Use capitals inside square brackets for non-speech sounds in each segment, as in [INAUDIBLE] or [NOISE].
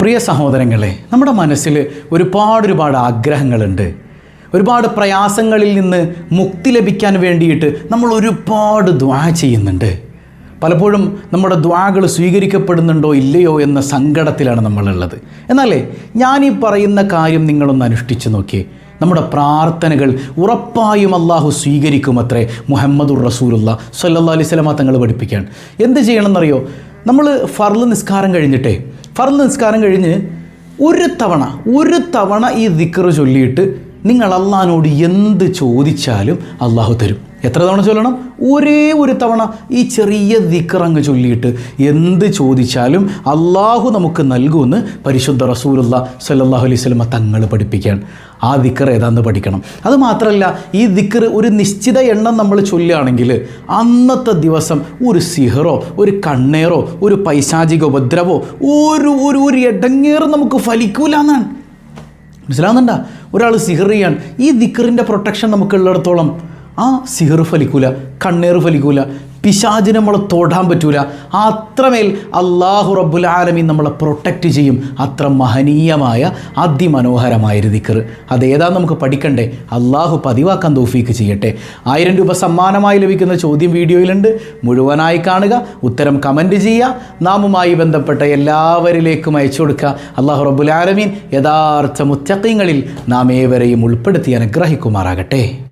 പ്രിയ സഹോദരങ്ങളെ നമ്മുടെ മനസ്സിൽ ഒരുപാട് ഒരുപാട് ആഗ്രഹങ്ങളുണ്ട്. ഒരുപാട് പ്രയാസങ്ങളിൽ നിന്ന് മുക്തി ലഭിക്കാൻ വേണ്ടിയിട്ട് നമ്മൾ ഒരുപാട് ദ്വാ ചെയ്യുന്നുണ്ട്. പലപ്പോഴും നമ്മുടെ ദ്വാകൾ സ്വീകരിക്കപ്പെടുന്നുണ്ടോ ഇല്ലയോ എന്ന സങ്കടത്തിലാണ് നമ്മളുള്ളത്. എന്നാലേ ഞാൻ ഈ പറയുന്ന കാര്യം നിങ്ങളൊന്ന് അനുഷ്ഠിച്ച് നോക്കിയേ. നമ്മുടെ പ്രാർത്ഥനകൾ ഉറപ്പായും അള്ളാഹു സ്വീകരിക്കുമത്രേ. മുഹമ്മദുർ റസൂലുള്ള സല്ലല്ലാ അലൈഹി തങ്ങൾ പഠിപ്പിക്കാൻ. എന്ത് ചെയ്യണമെന്നറിയോ? നമ്മൾ ഫർൾ നിസ്കാരം കഴിഞ്ഞിട്ടേ ഫർൾ നിസ്കാരം കഴിഞ്ഞ് ഒരു തവണ ഒരു തവണ ഈ ദിക്കറ് ചൊല്ലിയിട്ട് നിങ്ങൾ അള്ളഹാനോട് എന്ത് ചോദിച്ചാലും അള്ളാഹു തരും. എത്ര തവണ ചൊല്ലണം? ഒരേ ഒരു തവണ ഈ ചെറിയ ദിക്കറങ്ങ് ചൊല്ലിയിട്ട് എന്ത് ചോദിച്ചാലും അള്ളാഹു നമുക്ക് നൽകുമെന്ന് പരിശുദ്ധ റസൂലുള്ള സല്ലാഹു അലൈഹി സ്വലമ തങ്ങൾ പഠിപ്പിക്കുകയാണ് ആ ദിക്കർ ഏതാന്ന് പഠിക്കണം. അത് മാത്രമല്ല ഈ ദിക്കർ ഒരു നിശ്ചിത എണ്ണം നമ്മൾ ചൊല്ലുകയാണെങ്കിൽ അന്നത്തെ ദിവസം ഒരു സിഹറോ ഒരു കണ്ണേറോ ഒരു പൈശാചിക ഉപദ്രവോ ഒരു ഒരു ഒരു ഇടങ്ങേറ് നമുക്ക് ഫലിക്കൂല എന്നാണ്. മനസ്സിലാവുന്നുണ്ട? ഒരാൾ സിഹർ ചെയ്യാൻ ഈ ദിക്കറിന്റെ പ്രൊട്ടക്ഷൻ നമുക്കുള്ളിടത്തോളം ആ സിഹർ ഫലിക്കൂല കണ്ണേർ ഫലിക്കൂല പിശാചിന് നമ്മളെ തൊടാൻ പറ്റൂല. അത്രമേൽ അള്ളാഹു റബ്ബുൽ ആലമീൻ നമ്മളെ പ്രൊട്ടക്റ്റ് ചെയ്യും. അത്ര മഹനീയമായ അതിമനോഹരമായ ദിക്കർ അതേതാ നമുക്ക് പഠിക്കണ്ടേ? അള്ളാഹു പതിവാക്കാൻ തോഫീക്ക് ചെയ്യട്ടെ. ആയിരം രൂപ സമ്മാനമായി ലഭിക്കുന്ന ചോദ്യം വീഡിയോയിലുണ്ട്. മുഴുവനായി കാണുക ഉത്തരം കമന്റ് ചെയ്യുക നാമുമായി ബന്ധപ്പെട്ട എല്ലാവരിലേക്കും അയച്ചു കൊടുക്കുക. അള്ളാഹു റബ്ബുൽ ആലമീൻ യഥാർത്ഥ മുത്തക്കങ്ങളിൽ നാം ഏവരെയും ഉൾപ്പെടുത്തി അനുഗ്രഹിക്കുമാറാകട്ടെ.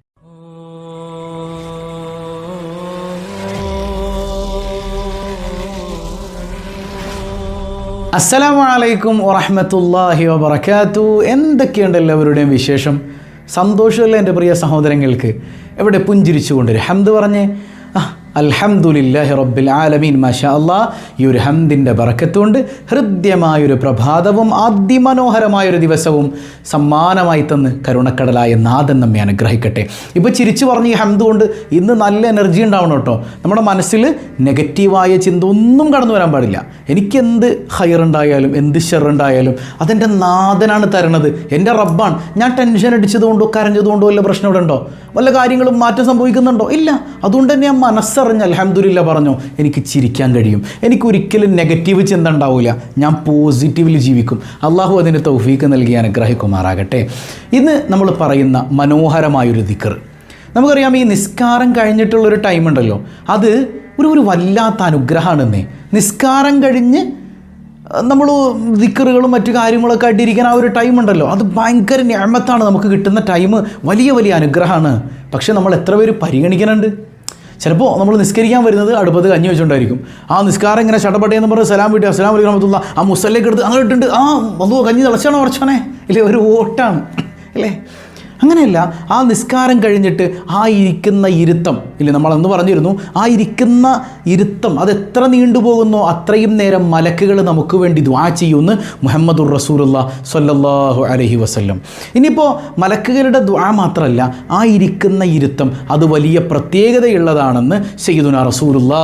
അസ്സലാമു അലൈക്കും വറഹമത്തല്ലാഹി വബർക്കാത്തു എന്തൊക്കെയുണ്ട് എല്ലാവരുടെയും വിശേഷം? സന്തോഷമല്ല എന്റെ പ്രിയ സഹോദരങ്ങൾക്ക്? എവിടെ പുഞ്ചിരിച്ചുകൊണ്ട് ഹംദ് പറഞ്ഞ്. ആ അൽഹംദുലില്ലാഹി റബ്ബിൽ ആലമീൻ. മാഷാ അള്ളാ ഈ ഒരു ഹംദിന്റെ ബറക്കത്തുകൊണ്ട് ഹൃദ്യമായൊരു പ്രഭാതവും അതിമനോഹരമായൊരു ദിവസവും സമ്മാനമായി തന്ന് കരുണക്കടലായ നാഥൻ നമ്മെ അനുഗ്രഹിക്കട്ടെ. ഇപ്പോൾ ചിരിച്ചു പറഞ്ഞ ഈ ഹംദ് കൊണ്ട് ഇന്ന് നല്ല എനർജി ഉണ്ടാവണം കേട്ടോ. നമ്മുടെ മനസ്സിൽ നെഗറ്റീവായ ചിന്ത ഒന്നും കടന്നു വരാൻ പാടില്ല. എനിക്കെന്ത് ഹയറുണ്ടായാലും എന്ത് ഷെറുണ്ടായാലും അതെന്റെ നാഥനാണ് തരണത്. എന്റെ റബ്ബാണ്. ഞാൻ ടെൻഷൻ അടിച്ചതുകൊണ്ടോ കരഞ്ഞതുകൊണ്ടോ വല്ല പ്രശ്നം ഇവിടെ ഉണ്ടോ? വല്ല കാര്യങ്ങളും മാറ്റം സംഭവിക്കുന്നുണ്ടോ? ഇല്ല. അതുകൊണ്ട് തന്നെ ഞാൻ മനസ്സറിഞ്ഞ് അലഹമ്മദില്ല പറഞ്ഞു എനിക്ക് ചിരിക്കാൻ കഴിയും. എനിക്ക് ഒരിക്കലും നെഗറ്റീവ് ചിന്ത ഉണ്ടാവില്ല ഞാൻ പോസിറ്റീവിൽ ജീവിക്കും. അള്ളാഹു അതിന് തൗഫീക്ക് നൽകി അനുഗ്രഹിക്കുമാറാകട്ടെ. ഇന്ന് നമ്മൾ പറയുന്ന മനോഹരമായൊരു ദിക്കർ നമുക്കറിയാം ഈ നിസ്കാരം കഴിഞ്ഞിട്ടുള്ളൊരു ടൈം ഉണ്ടല്ലോ. അത് ഒരു ഒരു വല്ലാത്ത അനുഗ്രഹമാണെന്നേ. നിസ്കാരം കഴിഞ്ഞ് നമ്മൾ ദിക്കറുകളും മറ്റു കാര്യങ്ങളൊക്കെ ആയിട്ടിരിക്കാൻ ആ ഒരു ടൈം ഉണ്ടല്ലോ. അത് ഭയങ്കര ഞാമത്താണ് നമുക്ക് കിട്ടുന്ന ടൈം വലിയ വലിയ അനുഗ്രഹമാണ്. പക്ഷേ നമ്മൾ എത്ര പേര് പരിഗണിക്കുന്നുണ്ട്? ചിലപ്പോൾ നമ്മൾ നിസ്കരിക്കാൻ വരുന്നത് അടുപ്പത്ത് കഞ്ഞി വെച്ചുകൊണ്ടായിരിക്കും. ആ നിസ്കാരം ഇങ്ങനെ ചടപട്ടയെന്ന് പറഞ്ഞ് സലാം വീട്ടി അസ്സലാം വലിയ റഹമത്തുള്ള ആ മുസല്ലേക്ക് എടുത്ത് അങ്ങനെ ആ വന്നു കഞ്ഞി തിളച്ചാണോ? ഉറച്ചാണേ ഇല്ലേ ഒരു ഓട്ടാണ്. അല്ലേ അങ്ങനെയല്ല ആ നിസ്കാരം കഴിഞ്ഞിട്ട് ആ ഇരിക്കുന്ന ഇരുത്തം. ഇല്ലേ നമ്മൾ അന്ന് പറഞ്ഞിരുന്നു ആ ഇരിക്കുന്ന ഇരുത്തം അത് എത്ര നീണ്ടുപോകുന്നോ അത്രയും നേരം മലക്കുകൾ നമുക്ക് വേണ്ടി ദ്വാ ചെയ്യുമെന്ന് മുഹമ്മദുർ റസൂലുള്ള സല്ലല്ലാഹു അലഹി വസ്ല്ലം. ഇനിയിപ്പോൾ മലക്കുകളുടെ ദ്വാ മാത്രമല്ല ആ ഇരിക്കുന്ന ഇരുത്തം അത് വലിയ പ്രത്യേകതയുള്ളതാണെന്ന് സയ്യിദുന റസൂലുള്ള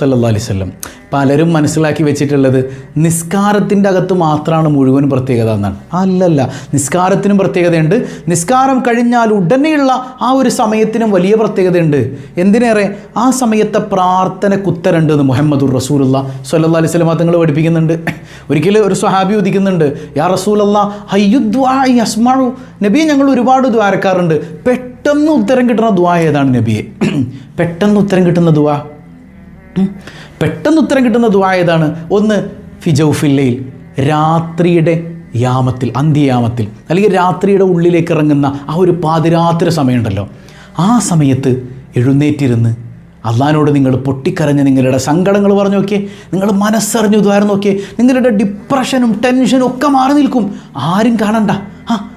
സല്ലാ അലൈഹി വസല്ലം. പലരും മനസ്സിലാക്കി വെച്ചിട്ടുള്ളത് നിസ്കാരത്തിന്റെ അകത്ത് മാത്രമാണ് മുഴുവൻ പ്രത്യേകത എന്നാണ്. അല്ലല്ല നിസ്കാരത്തിനും പ്രത്യേകതയുണ്ട്. നിസ്കാരം കഴിഞ്ഞാൽ ഉടനെയുള്ള ആ ഒരു സമയത്തിനും വലിയ പ്രത്യേകതയുണ്ട്. എന്തിനേറെ? ആ സമയത്തെ പ്രാർത്ഥന കുത്തരണ്ട് എന്ന് മുഹമ്മദുർ റസൂലുള്ള സല്ലാ അലൈഹി സ്വലമ തങ്ങൾ പഠിപ്പിക്കുന്നുണ്ട്. ഒരിക്കലും ഒരു സ്വഹാബി ഉദിക്കുന്നുണ്ട് യാ റസൂലല്ല ഹയ്യുദ്വായി അസ്മാഴു നബിയെ ഞങ്ങൾ ഒരുപാട് ദ്വാരക്കാറുണ്ട്. പെട്ടെന്ന് ഉത്തരം കിട്ടുന്ന ദ്വാ ഏതാണ് നബിയെ? പെട്ടെന്ന് ഉത്തരം കിട്ടുന്ന ദ്വാ. പെട്ടെന്ന് ഉത്തരം കിട്ടുന്ന ദുആ ഏതാണ്? ഒന്ന് ഫിജൗഫില്ലയിൽ രാത്രിയുടെ യാമത്തിൽ അന്ത്യയാമത്തിൽ അല്ലെങ്കിൽ രാത്രിയുടെ ഉള്ളിലേക്ക് ഇറങ്ങുന്ന ആ ഒരു പാതിരാത്രി സമയമുണ്ടല്ലോ. ആ സമയത്ത് എഴുന്നേറ്റിരുന്ന് അള്ളഹാനോട് നിങ്ങൾ പൊട്ടിക്കരഞ്ഞ് നിങ്ങളുടെ സങ്കടങ്ങൾ പറഞ്ഞു നോക്കിയേ നിങ്ങൾ മനസ്സറിഞ്ഞു ദ്വാരം നോക്കിയേ നിങ്ങളുടെ ഡിപ്രഷനും ടെൻഷനും ഒക്കെ മാറി നിൽക്കും. ആരും കാണണ്ട. ആ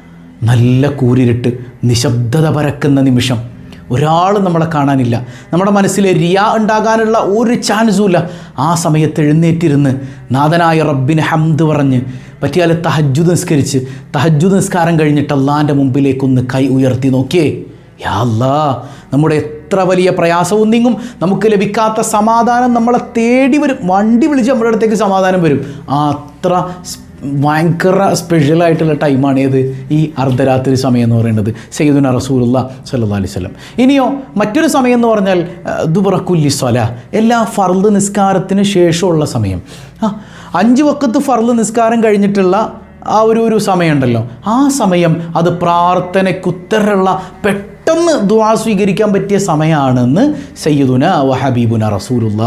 നല്ല കൂരിരുട്ട് നിശബ്ദത പരക്കുന്ന നിമിഷം. ഒരാളും നമ്മളെ കാണാനില്ല. നമ്മുടെ മനസ്സിൽ റിയ ഉണ്ടാകാനുള്ള ഒരു ചാൻസും ഇല്ല. ആ സമയത്ത് എഴുന്നേറ്റിരുന്ന് നാഥനായ റബ്ബിന് ഹംദ് പറഞ്ഞ് പറ്റിയാൽ തഹജ്ജുദ് നിസ്കരിച്ച് തഹജ്ജുദ് നിസ്കാരം കഴിഞ്ഞിട്ട് അള്ളാന്റെ മുമ്പിലേക്കൊന്ന് കൈ ഉയർത്തി നോക്കിയേ. യാ അല്ലാ നമ്മുടെ എത്ര വലിയ പ്രയാസവും നീങ്ങും. നമുക്ക് ലഭിക്കാത്ത സമാധാനം നമ്മളെ തേടി വരും. വണ്ടി വിളിച്ച് നമ്മുടെ അടുത്തേക്ക് സമാധാനം വരും. അത്ര ഭയങ്കര സ്പെഷ്യലായിട്ടുള്ള ടൈമാണ് ഏത്? ഈ അർദ്ധരാത്രി സമയം എന്ന് പറയുന്നത്. സയ്യിദുന റസൂലുള്ള സല്ലാ അലൈഹി സ്വലം ഇനിയോ മറ്റൊരു സമയം എന്ന് പറഞ്ഞാൽ ദുബറക്കുല്ലി സ്വല. എല്ലാ ഫർദ് നിസ്കാരത്തിന് ശേഷമുള്ള സമയം. ആ അഞ്ച് വക്കത്ത് ഫർദ് നിസ്കാരം കഴിഞ്ഞിട്ടുള്ള ആ ഒരു ഒരു സമയമുണ്ടല്ലോ ആ സമയം അത് പ്രാർത്ഥനയ്ക്കുത്തരുള്ള പെട്ടെന്ന് ദുആ സ്വീകരിക്കാൻ പറ്റിയ സമയമാണെന്ന് സയ്യിദുന വഹബീബുന റസൂലുള്ള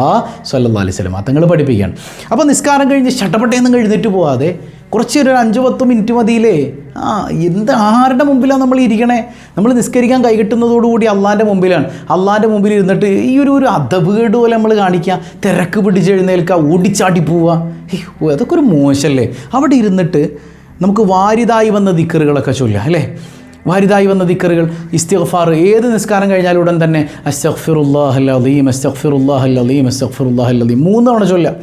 സല്ലല്ലാഹു അലൈഹി വസല്ലം. തങ്ങൾ പഠിപ്പിക്കുകയാണ്. അപ്പോൾ നിസ്കാരം കഴിഞ്ഞ് ഷട്ടപ്പെട്ടേന്ന് കഴിഞ്ഞിട്ട് പോവാതെ കുറച്ച് ഒരു അഞ്ച് പത്ത് മിനിറ്റ് മതിയില്ലേ? ആ എന്ത് ആരുടെ മുമ്പിലാണ് നമ്മൾ ഇരിക്കണേ? നമ്മൾ നിസ്കരിക്കാൻ കൈകിട്ടുന്നതോടുകൂടി അള്ളാന്റെ മുമ്പിലാണ്. അള്ളാന്റെ മുമ്പിൽ ഇരുന്നിട്ട് ഈ ഒരു ഒരു അതപകേട് പോലെ നമ്മൾ കാണിക്കുക. തിരക്ക് പിടിച്ച് എഴുന്നേൽക്കുക ഓടിച്ചാടി പോവുക. അതൊക്കെ ഒരു മോശമല്ലേ അവിടെ ഇരുന്നിട്ട് നമുക്ക് വാരിതായി വന്ന ദിക്കറുകളൊക്കെ ചൊല്ലുക അല്ലേ? വാരിതായി വന്ന ദിക്കറുകൾ. ഇസ്തിഗ്ഫാർ ഏത് നിസ്കാരം കഴിഞ്ഞാലും ഉടൻ തന്നെ അസ്തഖ്ഫിറുല്ലാഹല്ലീം അസ്തഗ്ഫിറുല്ലാഹൽ അലീം മൂന്ന് തവണ ചൊല്ലുക.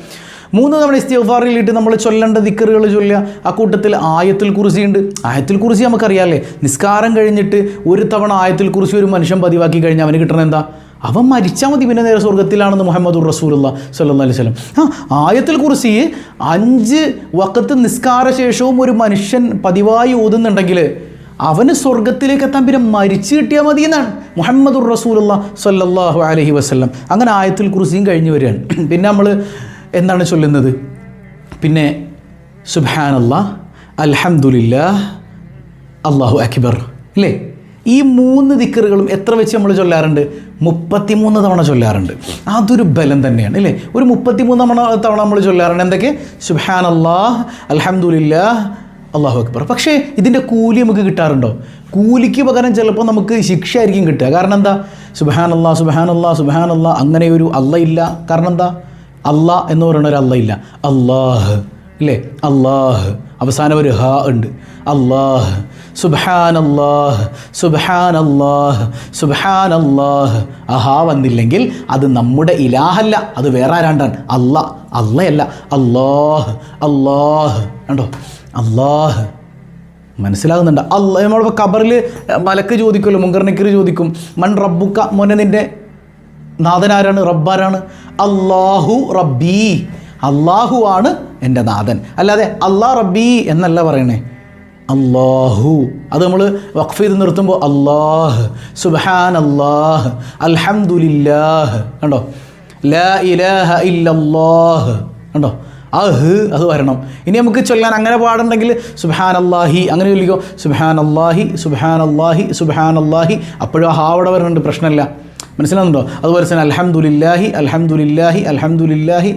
മൂന്ന് തവണ ഇസ്തിഗ്ഫാറിലിട്ട് നമ്മൾ ചൊല്ലേണ്ട ദിക്കറുകൾ ചൊല്ലുക. ആ കൂട്ടത്തിൽ ആയത്തിൽ കുറിസിയുണ്ട് ആയത്തിൽ കുറിസി നമുക്കറിയാമല്ലേ നിസ്കാരം കഴിഞ്ഞിട്ട് ഒരു തവണ ആയത്തിൽ കുറിസി ഒരു മനുഷ്യൻ പതിവാക്കി കഴിഞ്ഞാൽ അവന് കിട്ടണം എന്താ? അവൻ മരിച്ചാൽ മതി പിന്നെ നേരെ സ്വർഗത്തിലാണെന്ന് മുഹമ്മദ് റസൂലുള്ള സല്ലാ അലൈഹി സ്വലം ആ ആയത്തിൽ കുറിച്ച് അഞ്ച് വക്കത്ത് നിസ്കാര ശേഷവും ഒരു മനുഷ്യൻ പതിവായി ഓതുന്നുണ്ടെങ്കിൽ അവന് സ്വർഗത്തിലേക്ക് എത്താൻ പിന്നെ മരിച്ചു കിട്ടിയാൽ മതി എന്നാണ് മുഹമ്മദുർ റസൂലുള്ള സല്ലാഹു അലഹി വസല്ലം. അങ്ങനെ ആയത്തിൽ കുറിച്ചും കഴിഞ്ഞു വരികയാണ്. [CLEARS THROAT] പിന്നെ നമ്മൾ എന്താണ് ചൊല്ലുന്നത്? പിന്നെ സുബാനല്ലാ അൽഹംദുലില്ലാ അള്ളാഹു അക്ബർ. അല്ലേ ഈ മൂന്ന് ദിക്കറുകളും എത്ര വെച്ച് നമ്മൾ ചൊല്ലാറുണ്ട്? മുപ്പത്തിമൂന്ന് തവണ ചൊല്ലാറുണ്ട്. അതൊരു ബലം തന്നെയാണ് അല്ലേ ഒരു മുപ്പത്തിമൂന്ന് തവണ തവണ നമ്മൾ ചൊല്ലാറുണ്ട്. എന്തൊക്കെ? സുബാൻ അള്ളാഹ് അൽഹംദുലില്ലാ അള്ളാഹു അക്ബർ. പക്ഷേ ഇതിന്റെ കൂലി നമുക്ക് കിട്ടാറുണ്ടോ? കൂലിക്ക് പകരം ചിലപ്പോൾ നമുക്ക് ശിക്ഷ ആയിരിക്കും കിട്ടുക. കാരണം എന്താ? സുബാൻ അല്ലാ സുബാൻ അല്ലാ സുബാൻ അല്ലാ അങ്ങനെ ഒരു അല്ല ഇല്ല. കാരണം എന്താ? അല്ലാ എന്ന് പറയുന്ന ഒരു അല്ല ഇല്ല. അള്ളാഹ് ഇല്ലേ? അള്ളാഹ് അവസാനം ഒരു ഹ ഉണ്ട്. അള്ളാഹ് സുബാനല്ലാഹ് സുബാനല്ലാഹ് സുബാനല്ലാഹ് അഹാ വന്നില്ലെങ്കിൽ അത് നമ്മുടെ ഇലാഹല്ല. അത് വേറെ ആരാണ്ടാണ്? അല്ല അല്ലയല്ല അള്ളാഹ് അള്ളാഹ് കണ്ടോ? അള്ളാഹ് മനസ്സിലാകുന്നുണ്ട്. അല്ല നമ്മളിപ്പോൾ കബറിൽ മലക്ക് ചോദിക്കുമല്ലോ മുങ്കർണിക്കർ ചോദിക്കും മൺ റബ്ബുക്ക? മോനെ നിന്റെ നാഥനാരാണ്? റബ്ബാരാണ്? അള്ളാഹു റബ്ബി. അള്ളാഹു ആണ് എന്റെ നാഥൻ. അല്ലാതെ അള്ളാ റബ്ബി എന്നല്ല പറയണേ. അള്ളാഹു അത് നമ്മൾ വഖഫ് ചെയ്ത് നിർത്തുമ്പോൾ അള്ളാഹ് സുബാൻ അള്ളാഹ് അൽഹംദുലില്ലാഹ്. കണ്ടോ? ലാ ഇലാഹ ഇല്ലല്ലാഹ്. കണ്ടോ? അഹ് അത് വരണം. ഇനി നമുക്ക് ചൊല്ലാൻ അങ്ങനെ പാടുണ്ടെങ്കിൽ സുബാൻ അള്ളാഹി അങ്ങനെ ചൊല്ലിക്കോ? സുബാൻ അള്ളാഹി സുബാൻ അള്ളാഹി സുബാൻ അള്ളാഹി അപ്പോഴും ആ അവിടെ വരുന്നുണ്ട് പ്രശ്നമില്ല. മനസ്സിലാകുന്നുണ്ടോ അതുപോലെ തന്നെ അലഹമുല്ലാഹി അലഹമുല്ലാഹി അൽഹംദുലില്ലാഹി.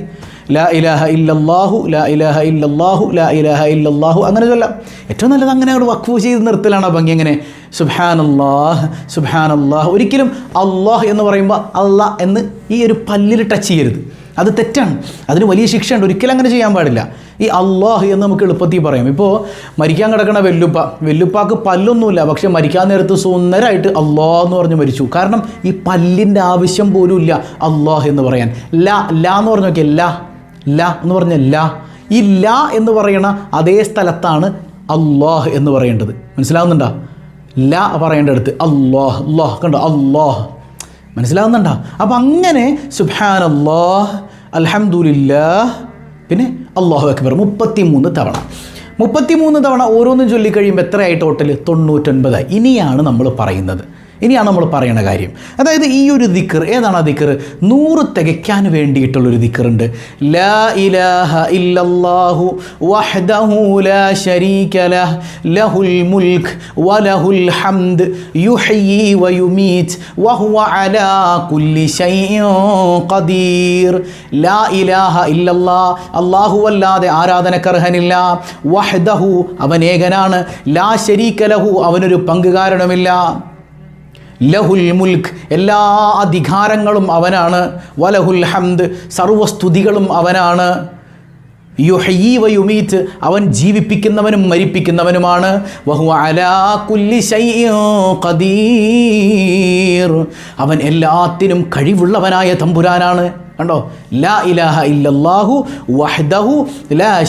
ലാ ഇലാഹ ഇല്ലല്ലാഹു ലാ ഇലാഹ ഇല്ലല്ലാഹു ലാ ഇലാഹ ഇല്ലല്ലാഹു അങ്ങനെ ചൊല്ലാം. ഏറ്റവും നല്ലത് അങ്ങനെ അവിടെ വഖഫ് ചെയ്ത് നിർത്തലാണ് ഭംഗി എങ്ങനെ? സുബ്ഹാനല്ലാഹ് സുബ്ഹാനല്ലാഹ്. ഒരിക്കലും അള്ളാഹ് എന്ന് പറയുമ്പോൾ അള്ളാഹ് എന്ന് ഈ ഒരു പല്ലിൽ ടച്ച് ചെയ്യരുത്. അത് തെറ്റാണ്. അതിന് വലിയ ശിക്ഷയുണ്ട്. ഒരിക്കലും അങ്ങനെ ചെയ്യാൻ പാടില്ല. ഈ അള്ളാഹ് എന്ന് നമുക്ക് എളുപ്പത്തിൽ പറയാം. ഇപ്പോൾ മരിക്കാൻ കിടക്കുന്ന വെല്ലുപ്പ. വെല്ലുപ്പാക്ക് പല്ലൊന്നുമില്ല. പക്ഷേ മരിക്കാൻ നേരത്ത് സുന്ദരമായിട്ട് അള്ളാഹ് എന്ന് പറഞ്ഞ് മരിച്ചു. കാരണം ഈ പല്ലിന്റെ ആവശ്യം പോലും ഇല്ല അള്ളാഹ് എന്ന് പറയാൻ. ലാ ലാ എന്ന് പറഞ്ഞു നോക്കിയാൽ ല. ല എന്ന് പറഞ്ഞ ല. ഈ ല എന്ന് പറയണ അതേ സ്ഥലത്താണ് അള്ളാഹ് എന്ന് പറയേണ്ടത്. മനസ്സിലാവുന്നുണ്ടോ? ല പറയേണ്ടടുത്ത് അള്ളാഹ് അള്ളാഹ് കണ്ടോ? അള്ളാഹ് മനസ്സിലാവുന്നുണ്ടോ? അപ്പം അങ്ങനെ സുബാൻ അള്ളാഹ് അൽഹംദുലില്ലാഹ് പിന്നെ അള്ളാഹു അക്ബർ മുപ്പത്തി മൂന്ന് തവണ. മുപ്പത്തിമൂന്ന് തവണ ഓരോന്നും ചൊല്ലിക്കഴിയുമ്പോൾ എത്രയായി ടോട്ടൽ തൊണ്ണൂറ്റൊൻപതായി. ഇനിയാണ് നമ്മൾ പറയുന്നത്. ഇനിയാണ് നമ്മൾ പറയുന്ന കാര്യം. അതായത് ഈ ഒരു ദിക്കർ ഏതാണ് ആ ദിക്കർ നൂറ് തികയ്ക്കാൻ വേണ്ടിയിട്ടുള്ളൊരു ദിക്കറുണ്ട് ലാ ഇലാഹ ഇല്ലല്ലാഹു ലാ ശരീക ലഹ് ലഹുൽ വലഹുൽ ഹംദ് വയുമീത് വഹുവ അലാ കുല്ലി ഖദീർ. ലാ ഇലാഹ അല്ലാഹു അല്ലാതെ ആരാധനക്കർഹനില്ല. വഹ്ദഹു അവൻ ഏകനാണ് ലാ ശരീക ലഹു അവനൊരു പങ്കുകാരണമില്ല. ലഹുൽ മുൽക്ക് എല്ലാ അധികാരങ്ങളും അവനാണ്. വലഹുൽ ഹംദ്. സർവസ്തുതികളും അവനാണ്. യുഹയി വയുമീറ്റ് അവൻ ജീവിപ്പിക്കുന്നവനും മരിപ്പിക്കുന്നവനുമാണ്. വഹു അലാ കുല്ലി ഖദീർ. അവൻ എല്ലാത്തിനും കഴിവുള്ളവനായ തമ്പുരാനാണ്. കണ്ടോ? ലാ ഇലാഹ ഇല്ലാഹു വഹ്ദഹു ലാ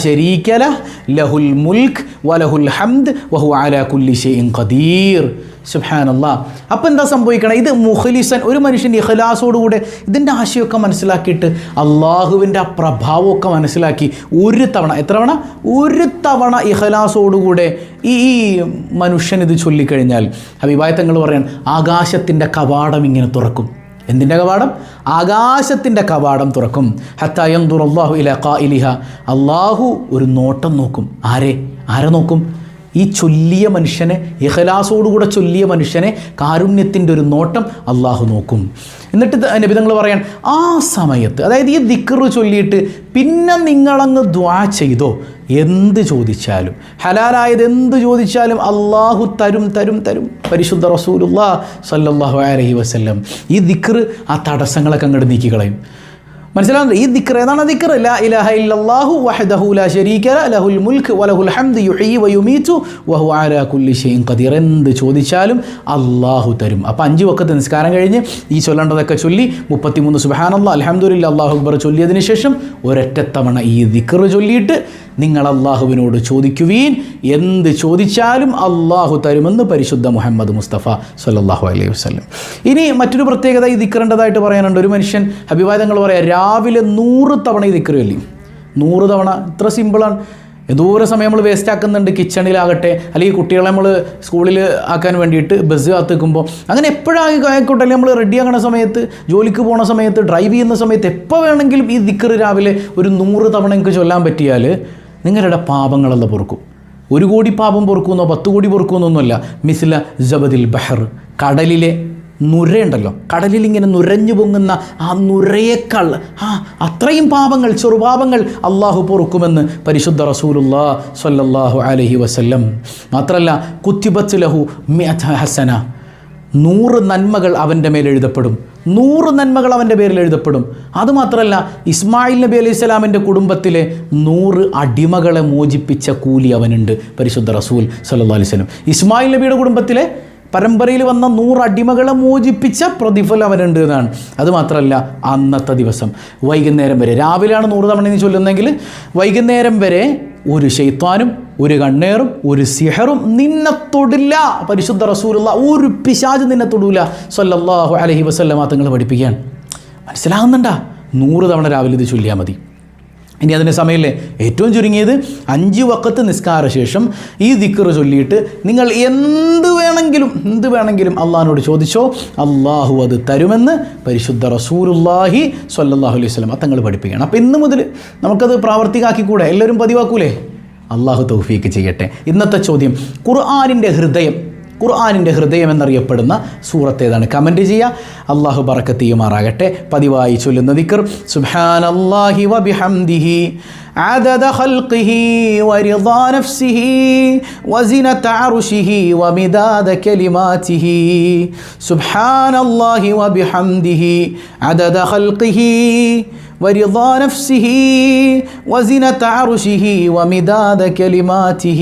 ലഹ് ലഹുൽ മുൽക്ക് വലഹുൽ ഹംദ് വഹു അലാ കുല്ലി ഷെയ്ൻ ഖദീർ. സുബ്ഹാനല്ലാ. അപ്പം എന്താ സംഭവിക്കണം? ഇത് മുഖലിസൻ ഒരു മനുഷ്യന്റെ ഇഖലാസോടുകൂടെ ഇതിന്റെ ആശയമൊക്കെ മനസ്സിലാക്കിയിട്ട് അള്ളാഹുവിന്റെ ആ പ്രഭാവമൊക്കെ മനസ്സിലാക്കി ഒരു തവണ എത്ര തവണ? ഒരു തവണ ഇഖലാസോടുകൂടെ ഈ മനുഷ്യൻ ഇത് ചൊല്ലിക്കഴിഞ്ഞാൽ അഭിപ്രായത്തങ്ങൾ പറയാൻ ആകാശത്തിന്റെ കവാടം ഇങ്ങനെ തുറക്കും. എന്തിന്റെ കവാടം? ആകാശത്തിന്റെ കവാടം തുറക്കും. ഹത്തായന്തുർ അള്ളാഹു ഇല ഖാഇലിഹ. അള്ളാഹു ഒരു നോട്ടം നോക്കും. ആരെ? ആരെ നോക്കും? ഈ ചൊല്ലിയ മനുഷ്യനെ ഇഹലാസോടുകൂടെ ചൊല്ലിയ മനുഷ്യനെ കാരുണ്യത്തിന്റെ ഒരു നോട്ടം അള്ളാഹു നോക്കും. എന്നിട്ട് നബിതങ്ങൾ പറയാൻ ആ സമയത്ത് അതായത് ഈ ദിക്കറ് ചൊല്ലിയിട്ട് പിന്നെ നിങ്ങളങ്ങ് ദ്വാ ചെയ്തോ? എന്ത് ചോദിച്ചാലും. ഹലാലായത് എന്ത് ചോദിച്ചാലും അള്ളാഹു തരും തരും തരും. പരിശുദ്ധ റസൂലുള്ള സല്ലാഹു അലഹി വസ്ല്ലം. ഈ ദിക്റ് ആ തടസ്സങ്ങളൊക്കെ അങ്ങോട്ട് നീക്കിക്കളയും. മനസ്സിലാവുന്നത്? ഈ ദിക്ർ ഏതാണ് ദിക്ർ? ലാ ഇലാഹ ഇല്ലല്ലാഹു വഹദഹു ലാ ശരീക ലഹുൽ മുൽക്ക് വലഹുൽ ഹംദ് യുഹീ വയുമീതു വഹു അലാ കുല്ലി ഷൈഇൻ ഖദീർ. എന്ത് ചോദിച്ചാലും അള്ളാഹു തരും. അപ്പോൾ അഞ്ച് വക്കത്ത് നിസ്കാരം കഴിഞ്ഞ് ഈ ചൊല്ലേണ്ടതൊക്കെ ചൊല്ലി മുപ്പത്തിമൂന്ന് സുബ്ഹാനല്ലാഹ് അൽഹംദുലില്ലാ അല്ലാഹു അക്ബർ ചൊല്ലിയതിന് ശേഷം ഒരൊറ്റത്തവണ ഈ ദിക്ർ ചൊല്ലിയിട്ട് നിങ്ങൾ അള്ളാഹുവിനോട് ചോദിക്കുവീൻ. എന്ത് ചോദിച്ചാലും അള്ളാഹു തരുമെന്ന് പരിശുദ്ധ മുഹമ്മദ് മുസ്തഫ സല്ലാഹു അലൈഹി വസ്ലം ഇനി മറ്റൊരു പ്രത്യേകത ഈ ദിക്കറേണ്ടതായിട്ട് പറയാനുണ്ട്. ഒരു മനുഷ്യൻ അഭിവാദങ്ങൾ പറയാം രാവിലെ നൂറ് തവണ ഈ ദിക്കറ് നൂറ് തവണ. ഇത്ര സിമ്പിളാണ് എന്തോരം സമയം നമ്മൾ വേസ്റ്റ് ആക്കുന്നുണ്ട്. കിച്ചണിലാകട്ടെ അല്ലെങ്കിൽ കുട്ടികളെ നമ്മൾ സ്കൂളിൽ ആക്കാൻ വേണ്ടിയിട്ട് ബസ് കാത്ത് നിൽക്കുമ്പോൾ അങ്ങനെ എപ്പോഴായി ആയിക്കോട്ടെ അല്ലെങ്കിൽ നമ്മൾ റെഡി ആകുന്ന സമയത്ത് ജോലിക്ക് പോണ സമയത്ത് ഡ്രൈവ് ചെയ്യുന്ന സമയത്ത് എപ്പോൾ വേണമെങ്കിലും ഈ ദിക്കറ് രാവിലെ ഒരു നൂറ് തവണ നിങ്ങൾക്ക് ചൊല്ലാൻ പറ്റിയാൽ നിങ്ങളുടെ പാപങ്ങളെല്ലാം പൊറുക്കും. ഒരു കോടി പാപം പൊറുക്കുമെന്നോ പത്ത് കോടി പൊറുക്കുമെന്നൊന്നുമല്ല. മിസ്ല ജബദിൽ ബഹർ. കടലിലെ നുരയുണ്ടല്ലോ. കടലിൽ ഇങ്ങനെ നുരഞ്ഞു പൊങ്ങുന്ന ആ നുരയേക്കാൾ ആ അത്രയും പാപങ്ങൾ ചെറുപാപങ്ങൾ അള്ളാഹു പൊറുക്കുമെന്ന് പരിശുദ്ധ റസൂലുല്ലാ സല്ലാഹു അലഹി വസല്ലം. മാത്രമല്ല കുത്തിബത്ത് ലഹു ഹസന. നൂറ് നന്മകൾ അവന്റെ മേൽ എഴുതപ്പെടും. നൂറ് നന്മകൾ അവന്റെ പേരിൽ എഴുതപ്പെടും. അതുമാത്രമല്ല ഇസ്മായിൽ നബി അലൈഹി സ്വലാമിന്റെ കുടുംബത്തിലെ നൂറ് അടിമകളെ മോചിപ്പിച്ച കൂലി അവനുണ്ട് പരിശുദ്ധ റസൂൽ സല്ലല്ലാഹു അലൈഹി വസല്ലം. ഇസ്മായിൽ നബിയുടെ കുടുംബത്തിലെ പരമ്പരയിൽ വന്ന നൂറ് അടിമകളെ മോചിപ്പിച്ച പ്രതിഫലം അവനുണ്ട് എന്നാണ്. അതുമാത്രമല്ല അന്നത്തെ ദിവസം. വൈകുന്നേരം വരെ. രാവിലെയാണ് നൂറ് തവണ നീ ചൊല്ലുന്നെങ്കിൽ വൈകുന്നേരം വരെ ഒരു ഷെയ്ത്താനും ഒരു കണ്ണേറും ഒരു സിഹറും നിന്നെ തൊടില്ല. പരിശുദ്ധ റസൂലുള്ള ഒരു പിശാജ് നിന്നെ തൊടൂല. സല്ലല്ലാഹു അലൈഹി വസല്ലമ തങ്ങൾ പഠിപ്പിക്കുകയാണ്. മനസ്സിലാകുന്നുണ്ടാ? നൂറ് തവണ രാവിലെ ഇത് ചൊല്ലിയാൽ മതി. ഇനി അതിന്റെ സമയമില്ലേ ഏറ്റവും ചുരുങ്ങിയത് അഞ്ച് വക്കത്ത് നിസ്കാര ശേഷം ഈ ദിക്കറ് ചൊല്ലിയിട്ട് നിങ്ങൾ എന്ത് വേണമെങ്കിലും എന്ത് വേണമെങ്കിലും അള്ളാഹിനോട് ചോദിച്ചോ അള്ളാഹു അത് തരുമെന്ന് പരിശുദ്ധ റസൂലുല്ലാഹി സ്വല്ലല്ലാഹു അലൈഹി വസല്ലം തങ്ങൾ പഠിപ്പിക്കുകയാണ് അപ്പോൾ ഇന്ന് മുതൽ നമുക്കത് പ്രാവർത്തികമാക്കിക്കൂടെ എല്ലാവരും പതിവാക്കൂലേ? അള്ളാഹു തൗഫീക്ക് ചെയ്യട്ടെ. ഇന്നത്തെ ചോദ്യം ഖുർആാനിന്റെ ഹൃദയം ഖുർആാനിൻ്റെ ഹൃദയം എന്നറിയപ്പെടുന്ന സൂറത്ത് ഏതാണ് കമൻറ്റ് ചെയ്യുക അള്ളാഹു ബറക്കത്തിയുമാറാകട്ടെ പതിവായി ചൊല്ലുന്ന ദിക്കർ സുബ്ഹാനല്ലാഹി വബിഹംദിഹി عدد خلقه ورضا نفسه وزنة عرشه ومداد كلماته سبحان الله وبحمده عدد خلقه ورضا نفسه وزنة عرشه ومداد كلماته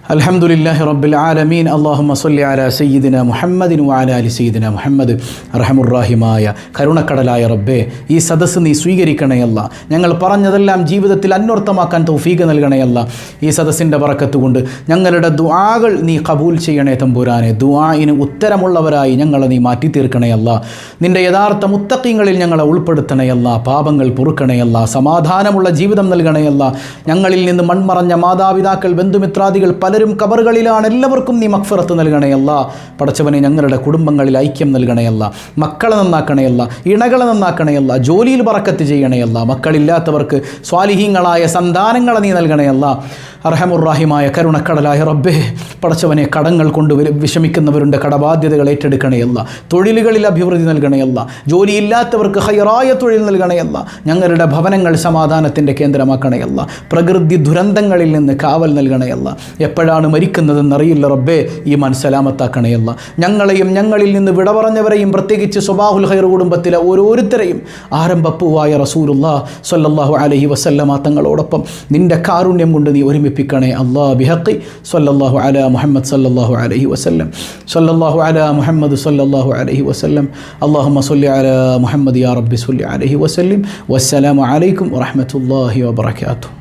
അലഹമുല്ലാഹി റബ്ബിൽ ആലമീൻ. അള്ളാഹു സല്ലി അല സയ്യിദിന മുഹമ്മദിനു ആല അലി സയ്യിദിന മുഹമ്മദ്. റഹമുറാഹിമായ കരുണക്കടലായ റബ്ബേ ഈ സദസ്സ് നീ സ്വീകരിക്കണയല്ല ഞങ്ങൾ പറഞ്ഞതെല്ലാം ജീവിതത്തിൽ അന്വർത്ഥമാക്കാൻ തൗഫീക നൽകണയല്ല ഈ സദസ്സിന്റെ പറക്കത്തുകൊണ്ട് ഞങ്ങളുടെ ദുആകൾ നീ കബൂൽ ചെയ്യണേ തമ്പുരാനെ. ദുആയിന് ഉത്തരമുള്ളവരായി ഞങ്ങളെ നീ മാറ്റി തീർക്കണയല്ല നിന്റെ യഥാർത്ഥ മുത്തക്കിങ്ങളിൽ ഞങ്ങളെ ഉൾപ്പെടുത്തണയല്ല പാപങ്ങൾ പൊറുക്കണയല്ല സമാധാനമുള്ള ജീവിതം നൽകണയല്ല ഞങ്ങളിൽ നിന്ന് മൺമറഞ്ഞ മാതാപിതാക്കൾ ബന്ധുമിത്രാദികൾ പലരും കബറുകളിലാണ് എല്ലാവർക്കും നീ മക്ഫറത്ത് നൽകണയല്ല പടച്ചവനെ ഞങ്ങളുടെ കുടുംബങ്ങളിൽ ഐക്യം നൽകണയല്ല മക്കളെ നന്നാക്കണയല്ല ഇണകളെ നന്നാക്കണയല്ല ജോലിയിൽ പറക്കത്ത് ചെയ്യണയല്ല മക്കളില്ലാത്തവർക്ക് സ്വാലിഹീങ്ങളായ സന്താനങ്ങളെ നീ നൽകണയല്ല അർഹമുറാഹിമായ കരുണക്കടലായ റബ്ബേ പടച്ചവനെ കടങ്ങൾ കൊണ്ട് വിഷമിക്കുന്നവരുടെ കടബാധ്യതകൾ ഏറ്റെടുക്കണയല്ല തൊഴിലുകളിൽ അഭിവൃദ്ധി നൽകണയല്ല ജോലിയില്ലാത്തവർക്ക് ഹൈറായ തൊഴിൽ നൽകണയല്ല ഞങ്ങളുടെ ഭവനങ്ങൾ സമാധാനത്തിന്റെ കേന്ദ്രമാക്കണയല്ല പ്രകൃതി ദുരന്തങ്ങളിൽ നിന്ന് കാവൽ നൽകണയല്ല എപ്പോഴാണ് മരിക്കുന്നതെന്നറിയില്ല റബ്ബേ. ഈ മനസ്സലാമത്താക്കണയല്ല ഞങ്ങളെയും ഞങ്ങളിൽ നിന്ന് വിട പറഞ്ഞവരെയും പ്രത്യേകിച്ച് സ്വബാഹുൽ ഹൈർ കുടുംബത്തിലെ ഓരോരുത്തരെയും ആരംഭപ്പുവായ റസൂലുള്ള സല്ലല്ലാഹു അലഹി വസല്ലമ തങ്ങളോടൊപ്പം നിന്റെ കാരുണ്യം കൊണ്ട് നീ ഒരുമിപ്പിക്കണേ അള്ളാ ബിഹക്കി സല്ലല്ലാഹു അല മുഹമ്മദ് സല്ലല്ലാഹു അലഹി വസല്ലം. സല്ലല്ലാഹു അല മുഹമ്മദ് സല്ലല്ലാഹു അലഹി വസല്ലം. അല്ലാഹുമ്മ സല്ലി അല മുഹമ്മദ് യാ റബ്ബി സല്ലി അലഹി വസല്ലം. വസ്സലാമു അലൈക്കും വറഹ്മത്തുള്ളാഹി വബറകാതുഹു.